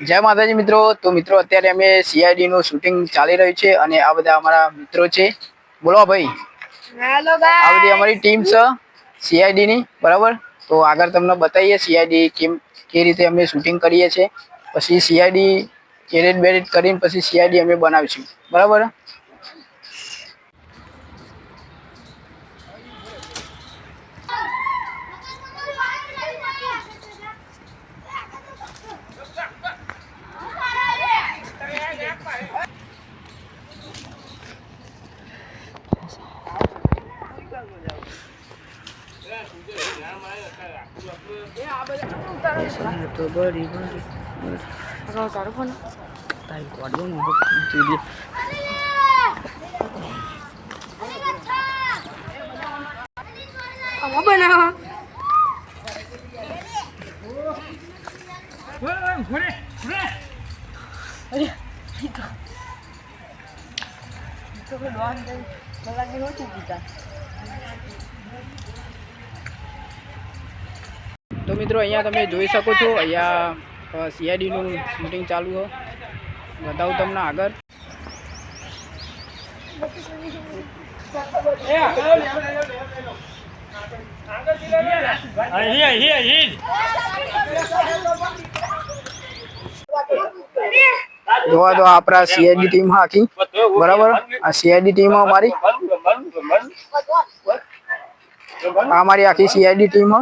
જય માતાજી મિત્રો. તો મિત્રો અત્યારે અમે સીઆઈડી નું શૂટિંગ ચાલી રહ્યું છે અને આ બધા અમારા મિત્રો છે. બોલો ભાઈ. હેલો આ બધી અમારી ટીમ છે સીઆઈડી ની બરાબર? તો આગળ તમને બતાવીએ સીઆઈડી કેમ કે રીતે અમે શૂટિંગ કરીએ છીએ. પછી સીઆઈડી એડિટ બેડિટ કરીને પછી સીઆઈડી અમે બનાવીશું. બરાબર? તો તારો ફોન તારી કોડો નો આમાં બનાવો તો મિત્રો, અહીંયા તમે જોઈ શકો છો, અહીંયા સીઆઈડીનું શૂટિંગ ચાલુ છે બતાવું તમને આગળ. જોવા તો આપણા સીઆઈડી ટીમ આખી બરાબર? આ સીઆઈડી ટીમ અમારી. આ અમારી આખી સીઆઈડી ટીમ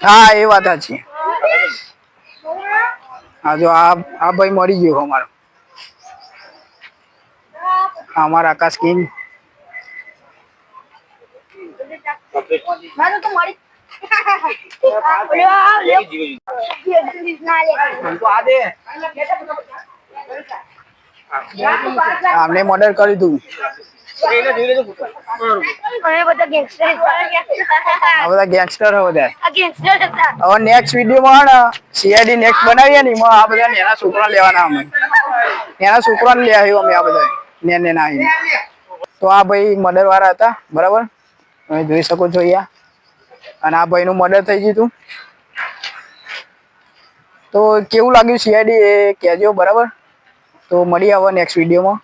હા એ વાત સાચી. હા જો આ આ ભાઈ મરી ગયો અમારો. અમારા આકાશ કિંગ. મારું તો મળી આમને મર્ડર કરી દઉં ઘણા બધા ગેંગસ્ટર બધા. હવે હવે નેક્સ્ટ વિડીયોમાં ને સીઆઈડી નેક્સ્ટ બનાવીએ ને આ બધા નેના છોકરા લેવાના અમે. નેના છોકરાને લઈ આવ્યો અમે આ બધા. ને ને ના તો આ ભાઈ મર્ડર વાળા હતા, બરાબર? તમે જોઈ શકો છો અહીંયા. અને આ ભાઈનું મર્ડર થઈ ગયું હતું. તો કેવું લાગ્યું સીઆઈડી એ કહેજો, બરાબર? તો મળી આવો નેક્સ્ટ વિડીયોમાં